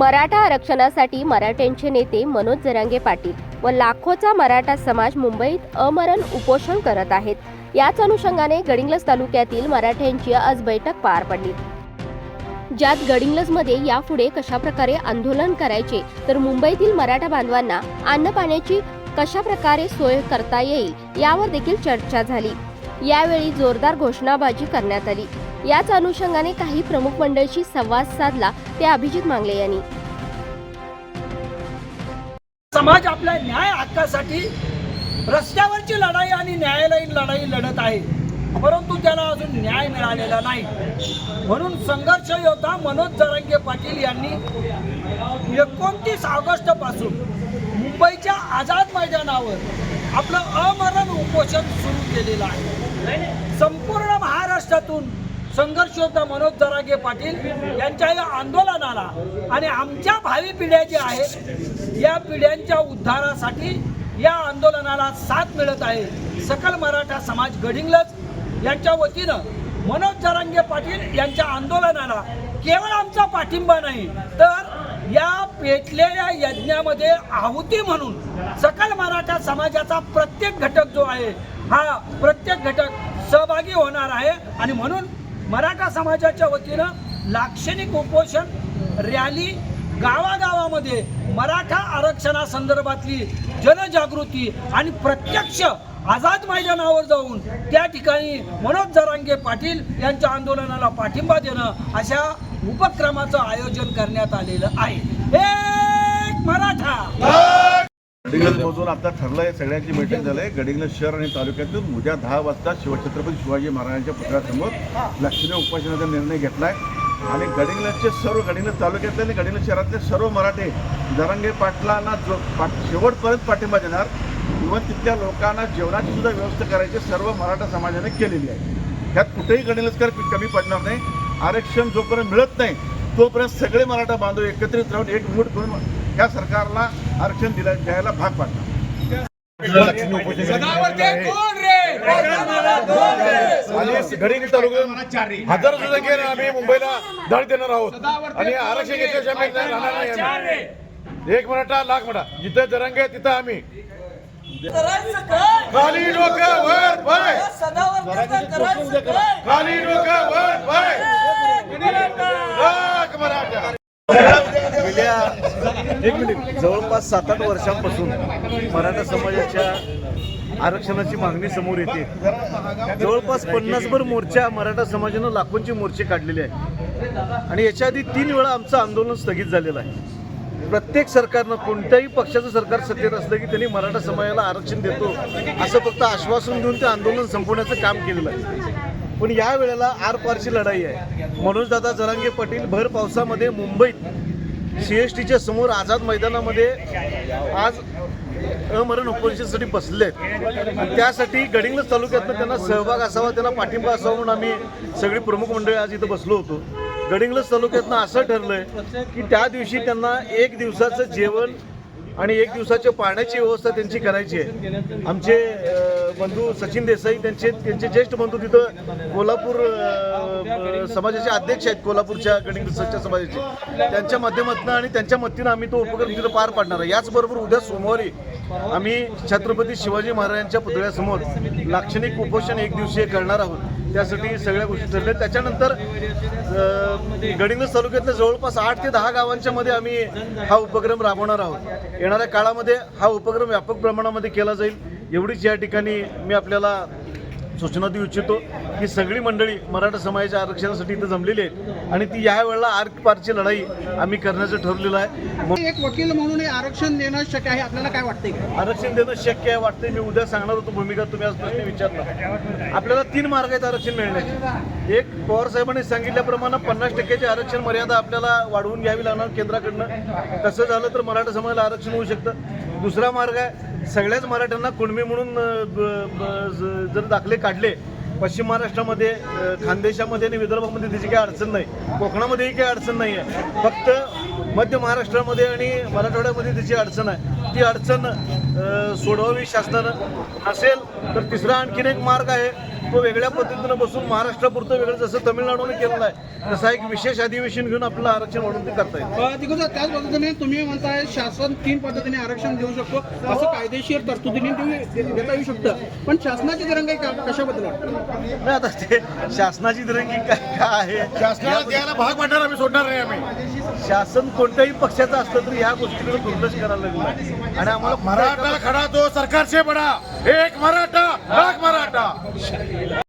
मराठा आरक्षणासाठी मराठ्यांचे नेते मनोज जरांगे पाटील व लाखोचा मराठा समाज मुंबईत अमरण उपोषण करत आहेत. याच अनुषंगाने गडिंग्लज तालुक्यातील मराठ्यांची आज बैठक पार पडली. ज्यात गडिंग्लजमध्ये यापुढे कशाप्रकारे आंदोलन करायचे तर मुंबईतील मराठा बांधवांना अन्न पाण्याची कशा प्रकारे सोय करता येईल यावर देखील चर्चा झाली. यावेळी जोरदार घोषणाबाजी करण्यात आली. याच अनुषंगाने काही प्रमुख मंडळीशी संवाद साधला ते अभिजित मांगले यांनी. समाज आपल्या न्याय हक्कासाठी रस्त्यावरची लढाई आणि न्यायालयीन लढाई लढत आहे. परंतु त्याला अजून न्याय मिळालेला नाही. म्हणून संघर्ष योद्धा मनोज जरांगे पाटील यांनी एकोणतीस ऑगस्टपासून मुंबईच्या आझाद मैदानावर आपलं अमरण उपोषण सुरू केलेलं आहे. संपूर्ण महाराष्ट्रातून संघर्षोद्धा मनोज जरांगे पाटील यांच्या या आंदोलनाला. आणि आमच्या भावी पिढ्या ज्या आहेत या पिढ्यांच्या उद्धारासाठी या आंदोलनाला साथ मिळत आहे. सकल मराठा समाज गडिंगलज यांच्या वतीनं मनोज जरांगे पाटील यांच्या आंदोलनाला केवळ आमचा पाठिंबा नाही तर या पेटलेल्या यज्ञामध्ये आहुती म्हणून सकल मराठा समाजाचा प्रत्येक घटक जो आहे हा प्रत्येक घटक सहभागी होणार आहे. आणि म्हणून मराठा समाजाच्या वतीनं लाक्षणिक उपोषण रॅली गावागावामध्ये मराठा आरक्षणासंदर्भातली जनजागृती आणि प्रत्यक्ष आझाद मैदानावर जाऊन त्या ठिकाणी मनोज जरांगे पाटील यांच्या आंदोलनाला पाठिंबा देणं अशा उपक्रमाचं आयोजन करण्यात आलेलं आहे. एक मराठा! गडिंग्लज मधून आता ठरलंय सगळ्यांची मीटिंग झालंय. गडिंग शहर आणि तालुक्यातून उद्या दहा वाजता शिवछत्रपती शिवाजी महाराजांच्या पुतळ्यासमोर लक्षणीय उपोषणाचा निर्णय घेतलाय. आणि गडिंगलचे सर्व गडिंगल तालुक्यातले आणि गडिंग्लज शहरातले सर्व मराठे दरंगे पाटलांना जो पाट शेवटपर्यंत पाठिंबा देणार इव्हन तिथल्या लोकांना जेवणाची सुद्धा व्यवस्था करायची सर्व मराठा समाजाने केलेली आहे. त्यात कुठेही गडिंगलकर कमी पडणार नाही. आरक्षण जोपर्यंत मिळत नाही तोपर्यंत सगळे मराठा बांधव एकत्रित राहून एक करून त्या सरकारला आरक्षण दिला द्यायला भाग तालुक्यात हजारो संख्येने आम्ही मुंबईला धड देणार आहोत आणि आरक्षण घेतल्याशिवाय राहणार नाही आम्ही. एक मराठा लाख मराठा जिथं जरंगे तिथं आम्ही खाली डोकं वर पाय खाली डोकं वर पाय लाख मराठा गेल्या एक मिनिट जवळपास सात आठ वर्षांपासून मराठा समाजाच्या आरक्षणाची मागणी समोर येते. जवळपास पन्नासभर मोर्चा मराठा समाजानं लाखोंचे मोर्चे काढलेले आहे आणि याच्या आधी तीन वेळा आमचं आंदोलन स्थगित झालेलं आहे. प्रत्येक सरकारनं कोणत्याही पक्षाचं सरकार सत्तेत असलं की त्यांनी मराठा समाजाला आरक्षण देतो असं फक्त आश्वासन देऊन ते आंदोलन संपवण्याचं काम केलेलं आहे. पण या वेळेला आरपारची लढाई आहे. मनोजदादा जरांगे पाटील भर पावसामध्ये मुंबईत सी एस टीच्या समोर आझाद मैदानामध्ये आज अमरण उपोषणासाठी बसले आहेत त्यासाठी गडिंगलज तालुक्यातनं त्यांना सहभाग असावा त्यांना पाठिंबा असावा म्हणून आम्ही सगळी प्रमुख मंडळी आज इथं बसलो होतो. गडिंगलज तालुक्यातनं असं ठरलंय की त्या दिवशी त्यांना एक दिवसाचं जेवण आणि एक दिवसाच्या पाण्याची व्यवस्था त्यांची करायची आहे. आमचे बंधू सचिन देसाई त्यांचे त्यांचे ज्येष्ठ बंधू तिथं कोल्हापूर समाजाचे अध्यक्ष आहेत कोल्हापूरच्या गणितच्या समाजाचे. त्यांच्या माध्यमातून आणि त्यांच्या मतीनं आम्ही तो उपक्रम तिथं पार पाडणार आहे. याचबरोबर उद्या सोमवारी आम्ही छत्रपती शिवाजी महाराजांच्या पुतळ्यासमोर लाक्षणिक उपोषण एक दिवसीय करणार आहोत. त्यासाठी सगळ्या गोष्टी ठरल्या. त्याच्यानंतर अ, गडिंग्लज तालुक्यातल्या जवळपास आठ ते दहा गावांच्या मध्ये आम्ही हा उपक्रम राबवणार आहोत. येणाऱ्या काळामध्ये हा उपक्रम व्यापक प्रमाणामध्ये केला जाईल. एवढीच या ठिकाणी मी आपल्याला सूचना देऊ इच्छितो की सगळी मंडळी मराठा समाजाच्या आरक्षणासाठी इथं जमलेली आहेत. आणि ती या वेळेला आर्क पारची लढाई आम्ही करण्याचं ठरलेलं आहे. एक वकील म्हणून हे आरक्षण देणं शक्य आहे आपल्याला काय वाटतंय? आरक्षण देणं शक्य आहे वाटतंय. मी उद्या सांगणार होतो भूमिका तुम्ही आज प्रश्न विचारला. आपल्याला तीन मार्ग आहेत आरक्षण मिळण्याचे. एक पवार साहेबांनी सांगितल्याप्रमाणे पन्नास टक्क्याची आरक्षण मर्यादा आपल्याला वाढवून घ्यावी लागणार केंद्राकडनं. तसं झालं तर मराठा समाजाला आरक्षण होऊ शकतं. दुसरा मार्ग आहे सगळ्याच मराठ्यांना कुणबी म्हणून ब- ब- ज- जर दाखले काढले पश्चिम महाराष्ट्रामध्ये खानदेशामध्ये आणि विदर्भामध्ये त्याची काही अडचण नाही. कोकणामध्येही काही अडचण नाही आहे. फक्त मध्य महाराष्ट्रामध्ये आणि मराठवाड्यामध्ये त्याची अडचण आहे. ती अडचण सोडवावी शासनानं असेल तर तिसरा आणखीन एक मार्ग आहे. तो वेगळ्या पद्धतीनं बसून महाराष्ट्रापुरतं वेगळं जसं तमिळनाडूने केलेलं आहे तसं एक विशेष अधिवेशन घेऊन आपलं आरक्षण म्हणून ते करता येईल. दिग्गज त्याच पद्धतीने तुम्ही म्हणताय शासन तीन पद्धतीने आरक्षण देऊ शकतो असं कायदेशीर तरतुदीने देता येऊ शकतं. पण शासनाची दिरंगाई का- कशाबद्दल नाही आता ते शासनाची दिरंगी काय काय आहे? शासनाला द्यायला भाग पाडणार आम्ही सोडणार नाही आम्ही. शासन कोणत्याही पक्षाचं असलं तरी ह्या गोष्टीकडे दुर्लक्ष करायला लागलं. आणि आम्हाला मराठा खडा तो सरकार से बडा एक मराठा लाख मराठा.